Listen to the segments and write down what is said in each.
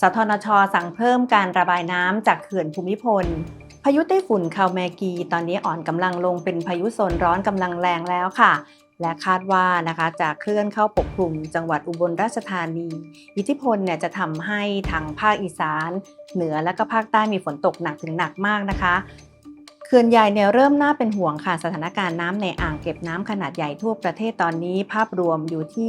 สทนช สั่งเพิ่มการระบายน้ำจากเขื่อนภูมิพล พายุไต้ฝุ่นคาวแมกี ตอนนี้อ่อนกำลังลงเป็นพายุโซนร้อนกำลังแรงแล้วค่ะ และคาดว่านะคะจะเคลื่อนเข้าปกคลุมจังหวัดอุบลราชธานี อิทธิพลเนี่ยจะทำให้ทางภาคอีสาน เหนือและก็ภาคใต้มีฝนตกหนักถึงหนักมากนะคะ เขื่อนใหญ่เนี่ยเริ่มน่าเป็นห่วงค่ะสถานการณ์น้ำในอ่างเก็บน้ำขนาดใหญ่ทั่วประเทศตอนนี้ ภาพรวมอยู่ที่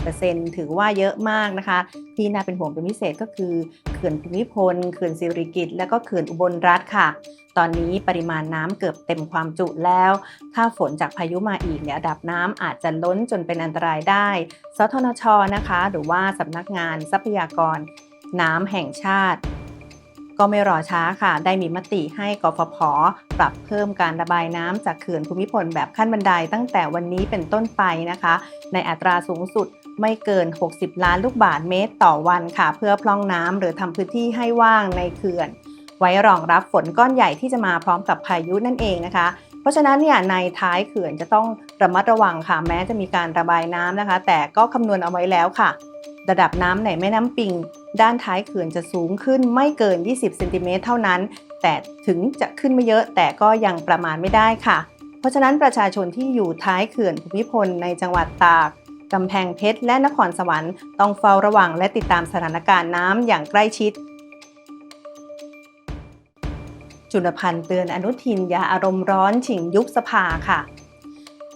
88%ถือว่าเยอะมากนะคะ ที่น่าเป็นห่วงเป็นพิเศษก็คือเขื่อนภูมิพลเขื่อนสิริกิติ์และก็เขื่อนอุบลรัฐค่ะ ตอนนี้ปริมาณน้ำเกือบเต็มความจุแล้ว ถ้าฝนจากพายุมาอีกเนี่ยระดับน้ำอาจจะล้นจนเป็นอันตรายได้ สทนชนะคะ หรือว่าสำนักงานทรัพยากร น้ำแห่งชาติ ก็ไม่รอช้าค่ะ ได้มีมติให้กฟผ ปรับเพิ่มการระบายน้ำจากเขื่อนภูมิพลแบบขั้นบันไดตั้งแต่วันนี้เป็นต้นไปนะคะ ในอัตราสูงสุดไม่เกิน 60 ล้านลูกบาศก์เมตรต่อวันค่ะ เพื่อพร่องน้ำหรือทำพื้นที่ให้ว่างในเขื่อน ไว้รองรับฝนก้อนใหญ่ที่จะมาพร้อมกับพายุนั่นเองนะคะเพราะฉะนั้นเนี่ยในท้ายเขื่อนจะต้องระมัดระวังค่ะแม้จะมีการระบายน้ำนะคะ แต่ก็คำนวณเอาไว้แล้วค่ะ ระดับน้ำในแม่น้ำปิง ด้านท้ายเขื่อนจะสูงขึ้นไม่เกิน 20 เซนติเมตรเท่านั้น แต่ถึงจะขึ้นไม่เยอะแต่ก็ยังประมาณไม่ได้ค่ะ เพราะฉะนั้นประชาชนที่อยู่ท้ายเขื่อนภูมิพลในจังหวัดตากกำแพงเพชรและนครสวรรค์ต้องเฝ้าระวังและติดตามสถานการณ์น้ำอย่างใกล้ชิด จุลพันธ์เตือนอนุทินยาอารมณ์ร้อนฉิงยุบสภาค่ะ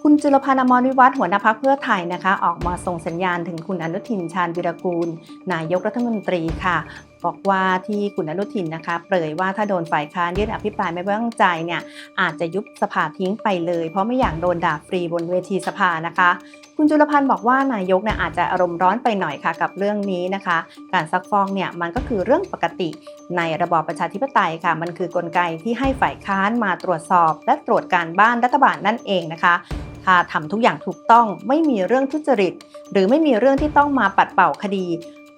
คุณจุลพันธ์อมรวิวัฒน์หัวหน้าพักเพื่อไทยนะคะ ออกมาส่งสัญญาณถึงคุณอนุทินชาญวิรกูล นายกรัฐมนตรีค่ะบอกว่าที่คุณอนุทินนะคะ เปรยว่าถ้าโดนฝ่ายค้านยื่นอภิปรายไม่ไว้วางใจเนี่ยอาจจะยุบสภาทิ้งไปเลย เพราะไม่อยากโดนด่าฟรีบนเวทีสภานะคะ คุณจุลพันธ์บอกว่านายกเนี่ยอาจจะอารมณ์ร้อนไปหน่อยค่ะกับเรื่องนี้นะคะ การซักฟอกเนี่ยมันก็คือเรื่องปกติในระบอบประชาธิปไตยค่ะ มันคือกลไกที่ให้ฝ่ายค้านมาตรวจสอบ และตรวจการบ้านรัฐบาลนั่นเองนะคะ ถ้าทำทุกอย่างถูกต้องไม่มีเรื่องทุจริต หรือไม่มีเรื่องที่ต้องมาปัดเป่าคดี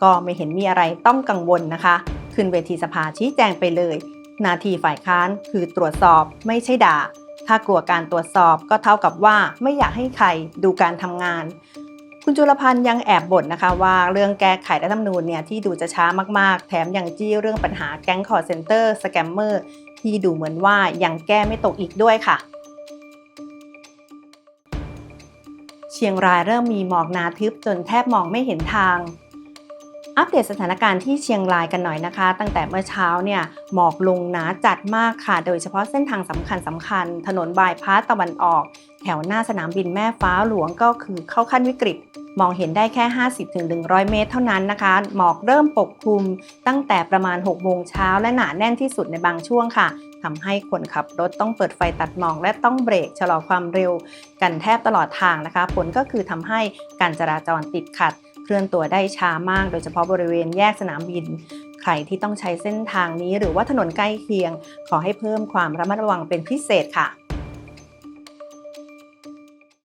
ก็ไม่เห็นมีอะไรต้องกังวลนะคะ ขึ้นเวทีสภาชี้แจงไปเลย นาทีฝ่ายค้านคือตรวจสอบไม่ใช่ด่า ถ้ากลัวการตรวจสอบก็เท่ากับว่าไม่อยากให้ใครดูการทำงาน คุณจุลพันธ์ยังแอบบ่นนะคะว่าเรื่องแก้ไขรัฐธรรมนูญเนี่ยที่ดูจะช้ามากๆ แถมยังจี้เรื่องปัญหาแก๊งคอร์เซนเตอร์สแกมเมอร์ที่ดูเหมือนว่ายังแก้ไม่ตกอีกด้วยค่ะ เชียงรายเริ่มมีหมอกหนาทึบจนแทบมองไม่เห็นทาง อัปเดตสถานการณ์ที่เชียงรายกันหน่อยนะคะ ตั้งแต่เมื่อเช้าเนี่ยหมอกลงหนาจัดมากค่ะ โดยเฉพาะเส้นทางสำคัญสำคัญ ถนนบายพาสตะวันออก แถวหน้าสนามบินแม่ฟ้าหลวงก็คือเข้าขั้นวิกฤต มองเห็นได้แค่ 50-100 เมตรเท่านั้นนะคะ หมอกเริ่มปกคลุมตั้งแต่ประมาณ 6 โมงเช้าและหนาแน่นที่สุดในบางช่วงค่ะทำให้คนขับรถต้องเปิดไฟตัดหมอกและต้องเบรกชะลอความเร็ว กันแทบตลอดทางนะคะ ผลก็คือทำให้การจราจรติดขัด เคลื่อนตัวได้ช้ามาก โดยเฉพาะบริเวณแยกสนามบิน ใครที่ต้องใช้เส้นทางนี้หรือว่าถนนใกล้เคียง ขอให้เพิ่มความระมัดระวังเป็นพิเศษค่ะ